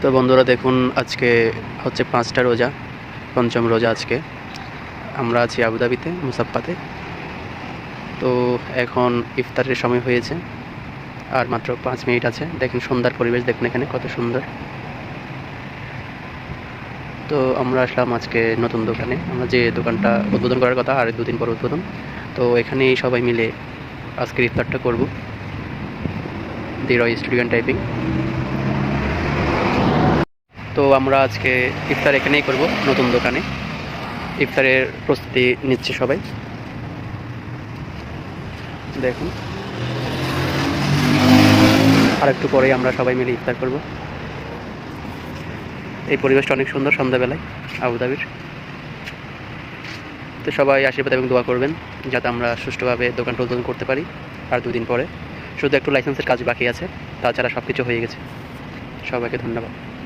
তো বন্ধুরা দেখুন, আজকে হচ্ছে পাঁচটা রোজা, পঞ্চম রোজা আজকে। আমরা আছি আবুধাবিতে মুসাফাতে তো এখন ইফতারের সময় হয়েছে, আর মাত্র পাঁচ মিনিট আছে। দেখুন সুন্দর পরিবেশ, দেখুন এখানে কত সুন্দর। তো আমরা আসলাম আজকে নতুন দোকানে। আমরা যে দোকানটা উদ্বোধন করার কথা, আর দুদিন পর উদ্বোধন। তো এখানেই সবাই মিলে আজকের ইফতারটা করব। দি রয় স্টুডেন্ট টাইপিং তো আমরা আজকে ইফতার এখানেই করব, নতুন দোকানে। ইফতারের প্রস্তুতি নিচ্ছে সবাই। দেখুন। আর একটু পরেই আমরা সবাই মিলে ইফতার করব। এই পরিবেশটা অনেক সুন্দর সন্ধ্যাবেলায়, আবুধাবির। তো সবাই আশীর্বাদ এবং দোয়া করবেন, যাতে আমরা সুষ্ঠুভাবে দোকানটা উদ্বোধন করতে পারি, আর দুদিন পরে। শুধু একটু লাইসেন্সের কাজ বাকি আছে, তাছাড়া সব কিছু হয়ে গেছে। সবাইকে ধন্যবাদ।